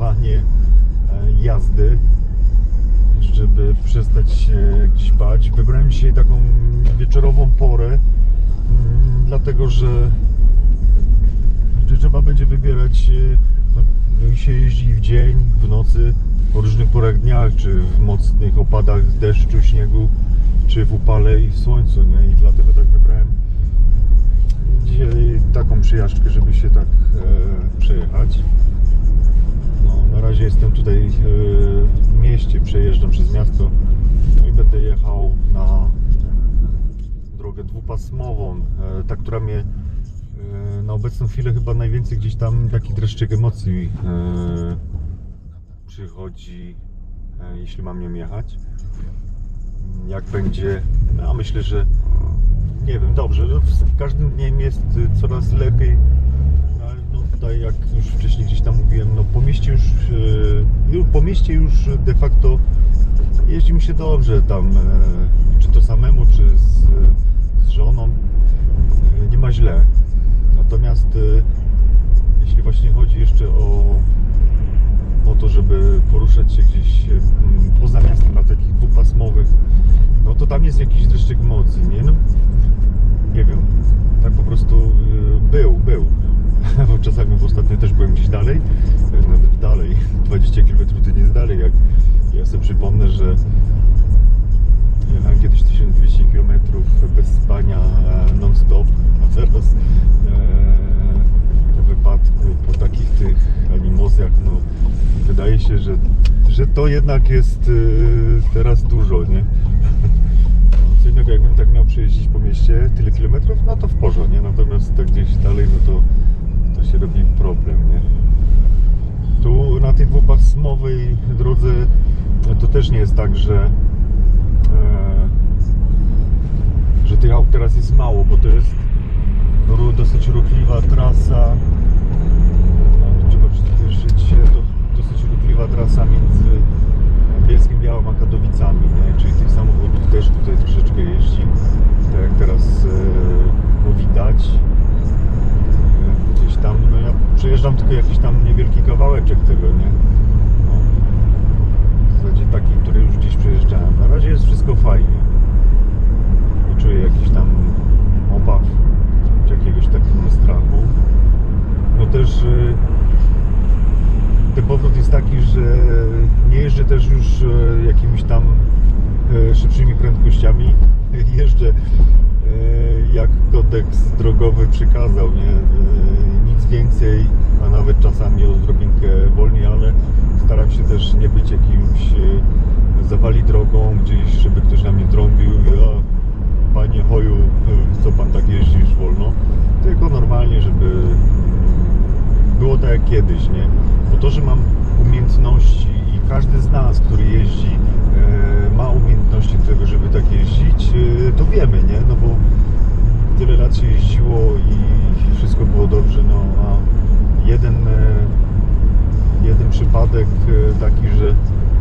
e, jazdy, żeby przestać się gdzieś bać. Wybrałem dzisiaj taką wieczorową porę, dlatego że trzeba będzie wybierać, e, no, no się jeździ w dzień, w nocy, po różnych porach dnia, czy w mocnych opadach deszczu, śniegu, czy w upale i w słońcu, nie? I dlatego tak wybrałem dzisiaj taką przejażdżkę, żeby się tak e, przejechać. No, na razie jestem tutaj e, w mieście, przejeżdżam przez miasto no i będę jechał na drogę dwupasmową, e, ta, która mnie e, na obecną chwilę chyba najwięcej gdzieś tam taki dreszczyk emocji przychodzi, jeśli mam nią jechać. Jak będzie, ja myślę, że nie wiem, dobrze, no, z każdym dniem jest coraz lepiej. Tutaj jak już wcześniej gdzieś tam mówiłem, no po mieście już, już po mieście już de facto jeździ mi się dobrze tam, e, czy to samemu, czy z, z żoną, e, nie ma źle. Natomiast e, jeśli właśnie chodzi jeszcze o, o to, żeby poruszać się gdzieś e, poza miastem na takich dwupasmowych, no to tam jest jakiś dreszczyk emocji, nie? No, nie wiem, tak po prostu był, był. Ostatnio też byłem gdzieś dalej, e, nawet dalej, 20 km to nie jest dalej, jak ja sobie przypomnę, że jechałem kiedyś 1200 km bez spania e, non-stop, a teraz e, po wypadku, po takich tych animozjach, no wydaje się, że, że to jednak jest y, teraz dużo, nie? No, jakbym tak miał przejeździć po mieście tyle kilometrów, no to w porządku, nie? Natomiast tak gdzieś dalej, no to, to się robi problem, nie? Tu na tej dwupasmowej drodze to też nie jest tak, że e, że tych aut teraz jest mało, bo to jest dosyć ruchliwa trasa. Trzeba przyspieszyć się, to dosyć ruchliwa trasa między Bielskiem Białym a Katowicami, nie? czyli tych samochodów też tutaj troszeczkę jeździ, tak jak teraz e, no, widać. E, Gdzieś tam, no ja przejeżdżam tylko jakiś tam niewielki kawałeczek tego, nie? No. W zasadzie taki, który już gdzieś przejeżdżałem. Na razie jest wszystko fajnie. Nie czuję jakichś tam obaw, czy jakiegoś takiego strachu. No też y, ten powrót jest taki, że nie jeżdżę też już e, jakimiś tam e, szybszymi prędkościami. Jeżdżę jak kodeks drogowy przykazał, nie? A nawet czasami odrobinkę wolniej, ale staram się też nie być jakimś e, zawali drogą gdzieś, żeby ktoś na mnie trąbił. Ja, panie Hoju, e, co pan tak jeździsz wolno? Tylko normalnie, żeby było tak jak kiedyś, nie? Bo to, że mam umiejętności i każdy z nas, który jeździ, e, ma umiejętności do tego, żeby tak jeździć, to wiemy, nie? No bo tyle lat się jeździło i wszystko było dobrze, no a jeden, e, jeden przypadek e, taki, że,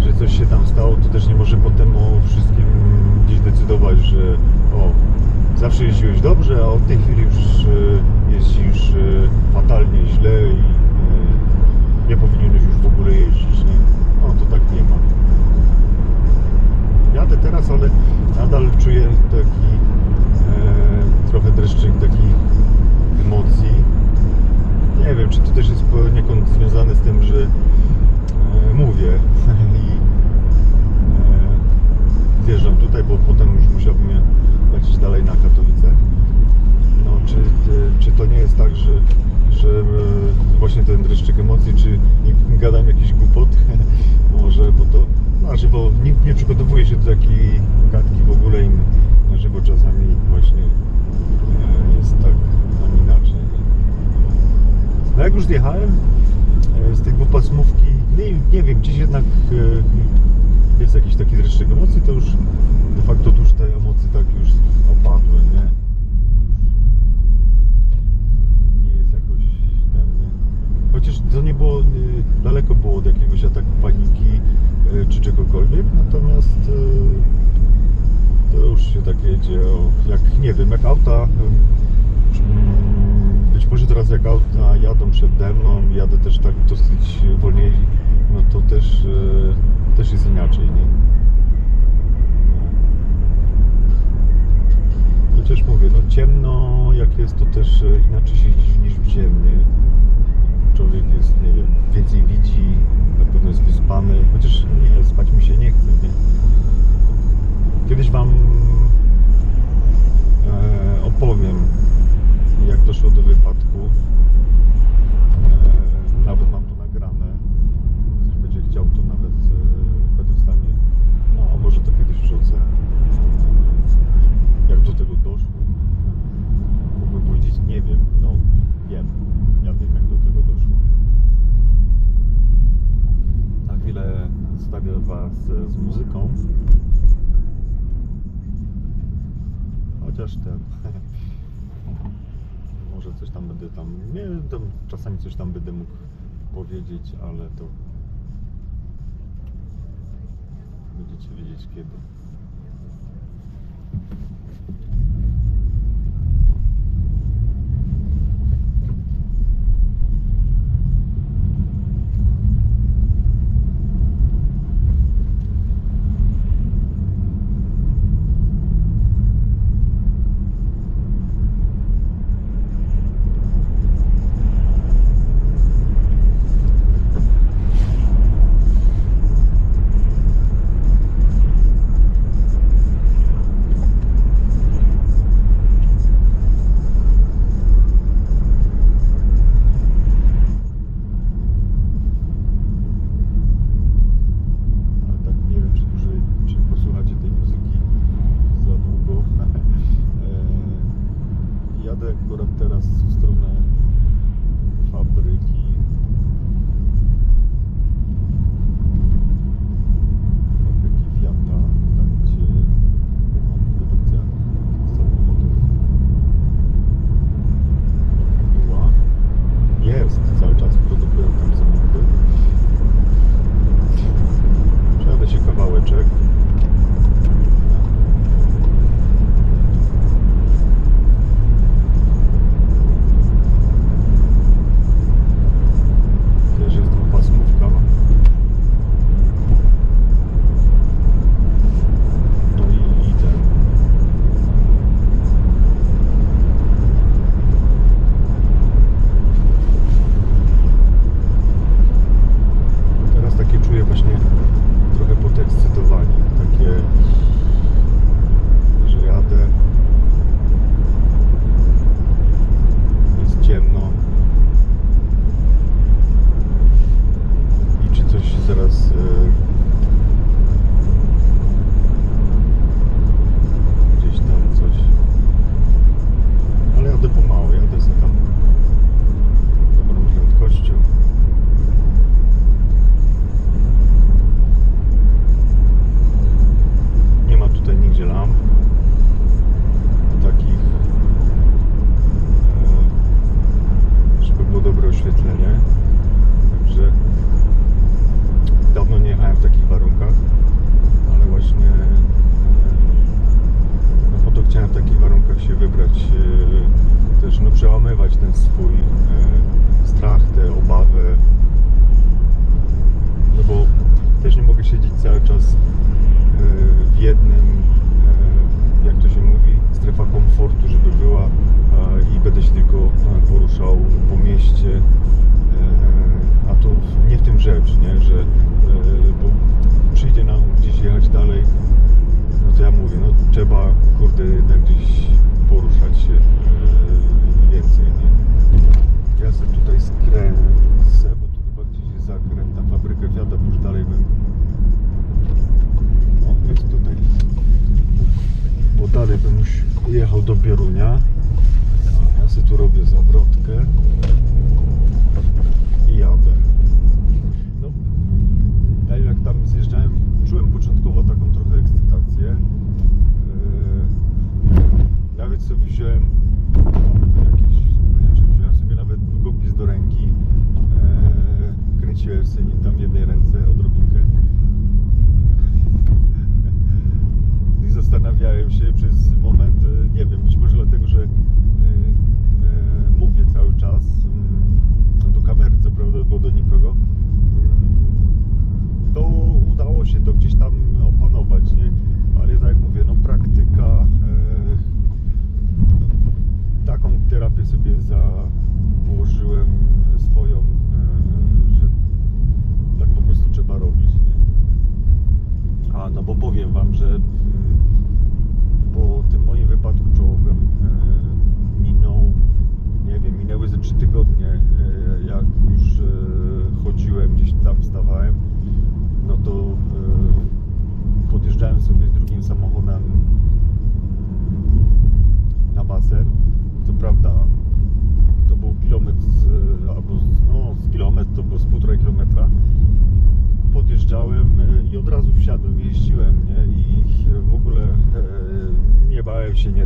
że coś się tam stało, to też nie może potem o wszystkim gdzieś decydować, że o, zawsze jeździłeś dobrze, a od tej chwili już e, jeździsz fatalnie źle i nie powinieneś już w ogóle jeździć, nie? No to tak nie ma. Jadę teraz, ale nadal czuję taki trochę dreszczyk takich emocji. Nie wiem, czy to też jest poniekąd związane z tym, że e, mówię i e, wjeżdżam tutaj, bo potem już musiałbym je lecieć dalej na Katowice. No, czy, czy to nie jest tak, że, że e, właśnie ten dreszczyk emocji, czy nie gadam jakiś głupot? Może, bo to, znaczy, bo nikt nie przygotowuje się do takiej gadki w ogóle im, znaczy, bo czasami właśnie e, jest tak, a nie inaczej. No jak już zjechałem e, z tej dwupasmówki, no i nie wiem, gdzieś jednak e, jest jakiś taki dreszczyk emocji, to już de facto już te emocje tak już opadły, nie? Nie jest jakoś ten, nie? Chociaż to nie było, y, daleko było od jakiegoś ataku paniki czy czegokolwiek, natomiast to już się tak jedzie, jak nie wiem, jak auta spojrzę teraz jak auta jadą przede mną, jadę też tak dosyć wolniej, no to też, e, też jest inaczej, nie? No. Chociaż mówię, no ciemno jak jest, to też e, inaczej się jeździ niż w ciemnie. Człowiek jest, nie wiem, więcej widzi, na pewno jest wyspany, chociaż nie, spać mi się nie chce, nie? Kiedyś Wam e, opowiem jak doszło do wypadku. ale to będziecie wiedzieć kiedy. pomagać, e, też no, przełamywać ten swój e, strach, te obawy. No bo też nie mogę siedzieć cały czas e, w jednym, jak to się mówi, strefa komfortu, żeby była i będę się tylko poruszał po mieście. A to nie w tym rzecz, nie? że bo przyjdzie nam gdzieś jechać dalej, no to ja mówię, no trzeba kurde jednak gdzieś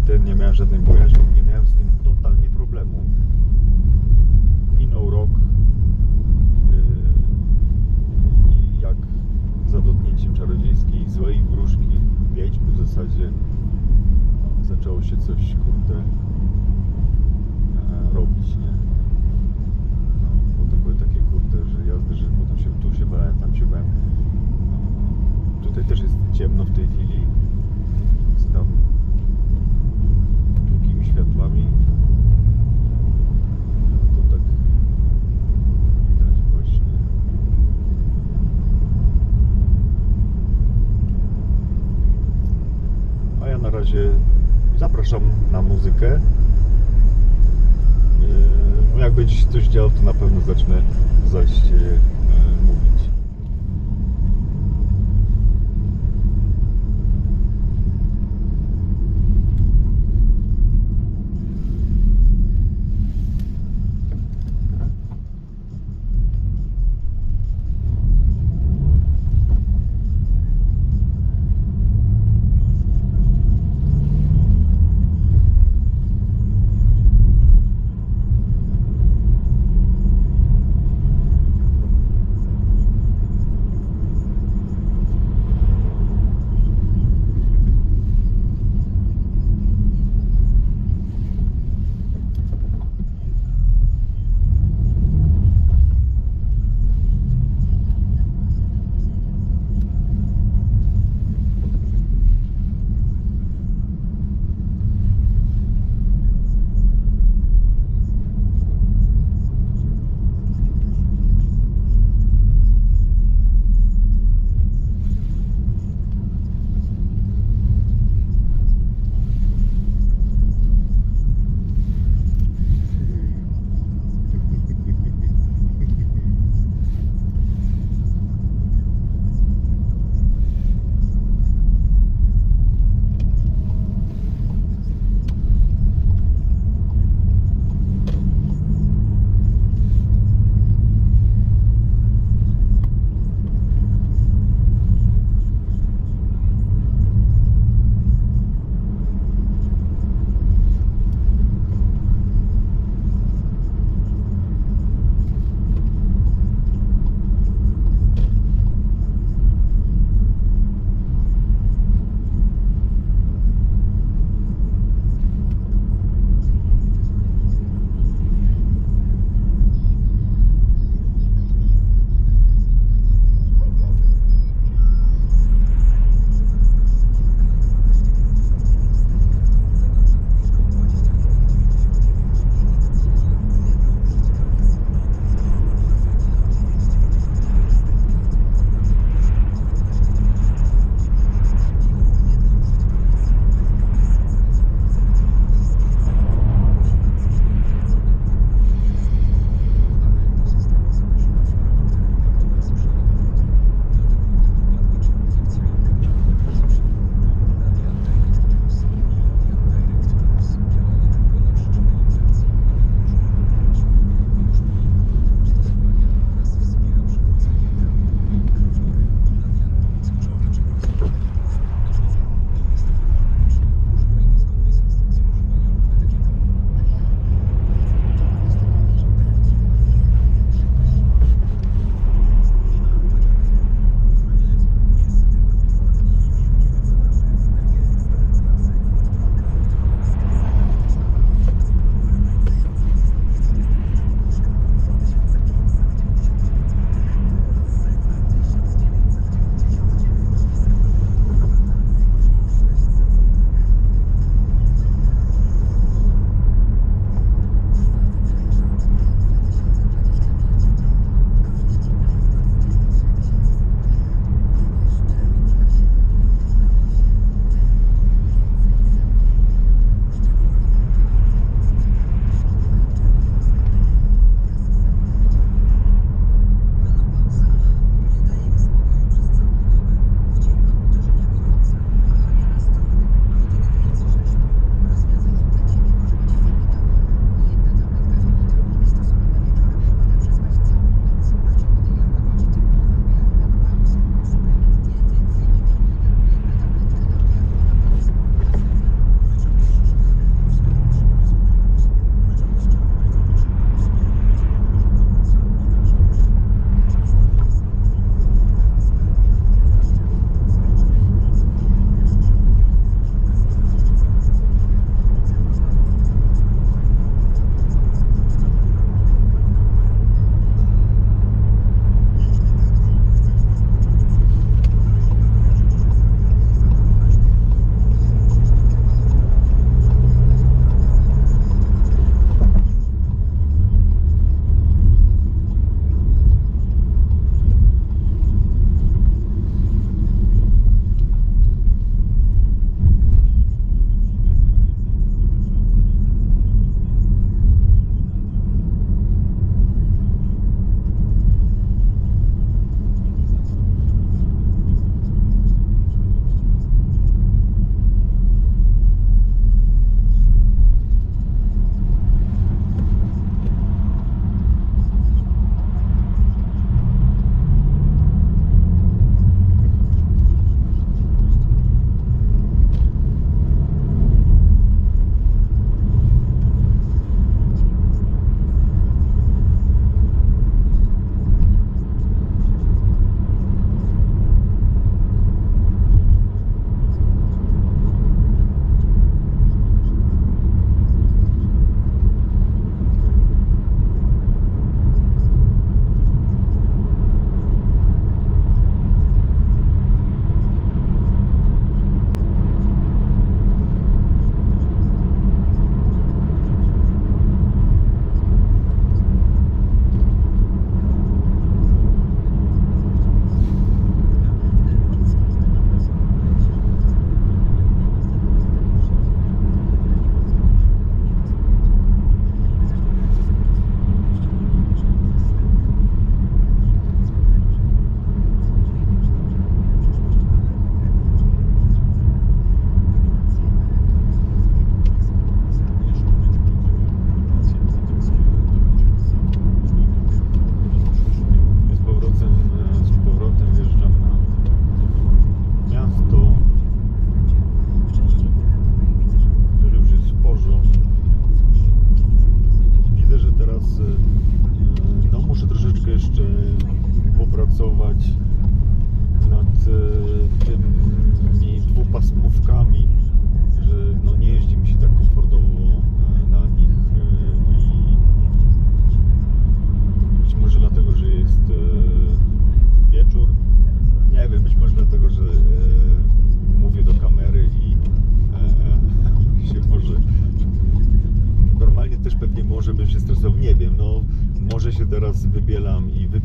ty nie miałem żadnej bojaźni, nie miałem z tym totalnie problemu. Minął rok yy, i jak za dotknięciem czarodziejskiej złej wróżki, wiedźmy w zasadzie, zaczęło się coś, kurde,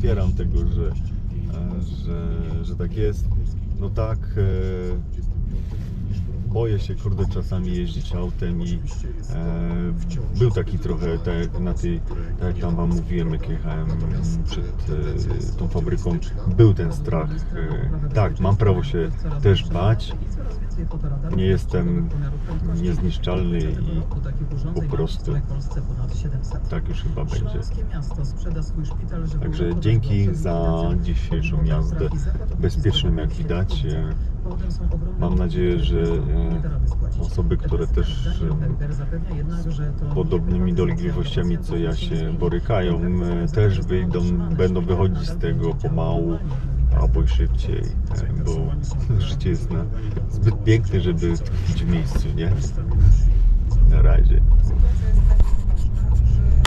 wypieram tego, że, e, że, że tak jest. No tak, e, boję się kurde czasami jeździć autem i e, był taki trochę, tak jak na tej, tak jak tam wam mówiłem, jak jechałem przed e, tą fabryką, był ten strach. E, tak, mam prawo się też bać, nie jestem niezniszczalny i po prostu tak już chyba będzie. Także dzięki za dzisiejszą jazdę bezpieczną jak widać. Mam nadzieję, że e, osoby, które też e, z podobnymi dolegliwościami co ja się borykają, e, też wyjdą, będą wychodzić z tego pomału albo i szybciej, bo życie jest na, zbyt piękne, żeby tkwić w miejscu, nie? Na razie.